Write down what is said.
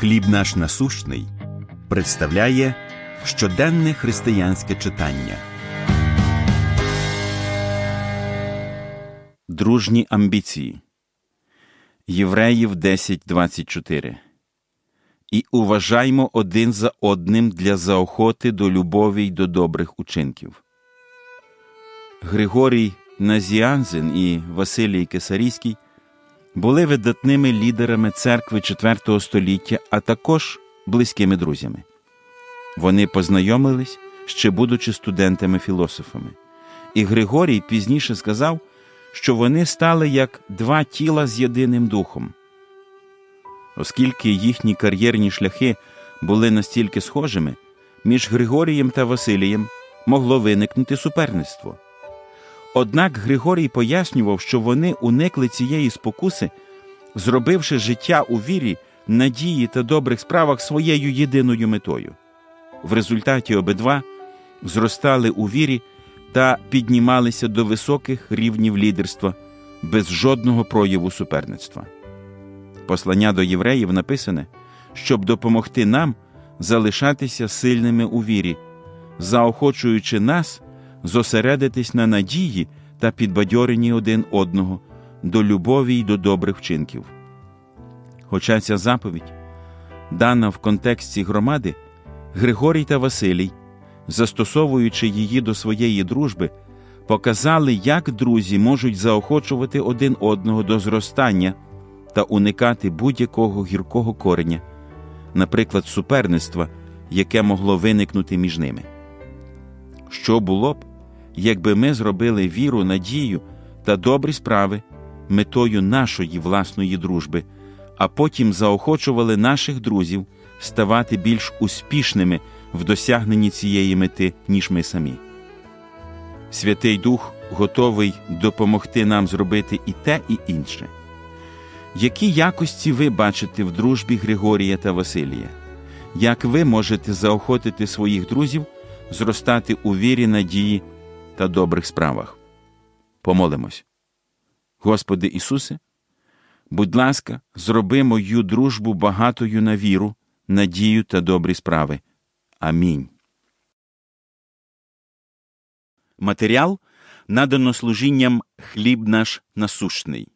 Хліб наш насущний представляє щоденне християнське читання. Дружні амбіції Євреїв 10.24 І уважаймо один за одним для заохоти до любові й до добрих учинків. Григорій Назіанзин і Василій Кесарійський були видатними лідерами церкви IV століття, а також близькими друзями. Вони познайомились, ще будучи студентами-філософами. І Григорій пізніше сказав, що вони стали як два тіла з єдиним духом. Оскільки їхні кар'єрні шляхи були настільки схожими, між Григорієм та Василієм могло виникнути суперництво. Однак Григорій пояснював, що вони уникли цієї спокуси, зробивши життя у вірі, надії та добрих справах своєю єдиною метою. В результаті обидва зростали у вірі та піднімалися до високих рівнів лідерства без жодного прояву суперництва. Послання до євреїв написане, щоб допомогти нам залишатися сильними у вірі, заохочуючи нас зосередитись на надії та підбадьоренні один одного до любові й до добрих вчинків. Хоча ця заповідь, дана в контексті громади, Григорій та Василій, застосовуючи її до своєї дружби, показали, як друзі можуть заохочувати один одного до зростання та уникати будь-якого гіркого кореня, наприклад, суперництва, яке могло виникнути між ними. Що було б, якби ми зробили віру, надію та добрі справи метою нашої власної дружби, а потім заохочували наших друзів ставати більш успішними в досягненні цієї мети, ніж ми самі. Святий Дух готовий допомогти нам зробити і те, і інше. Які якості ви бачите в дружбі Григорія та Василія? Як ви можете заохотити своїх друзів зростати у вірі, надії та добрих справах? Помолимось. Господи Ісусе, будь ласка, зроби мою дружбу багатою на віру, надію та добрі справи. Амінь. Матеріал надано служінням хліб наш насущний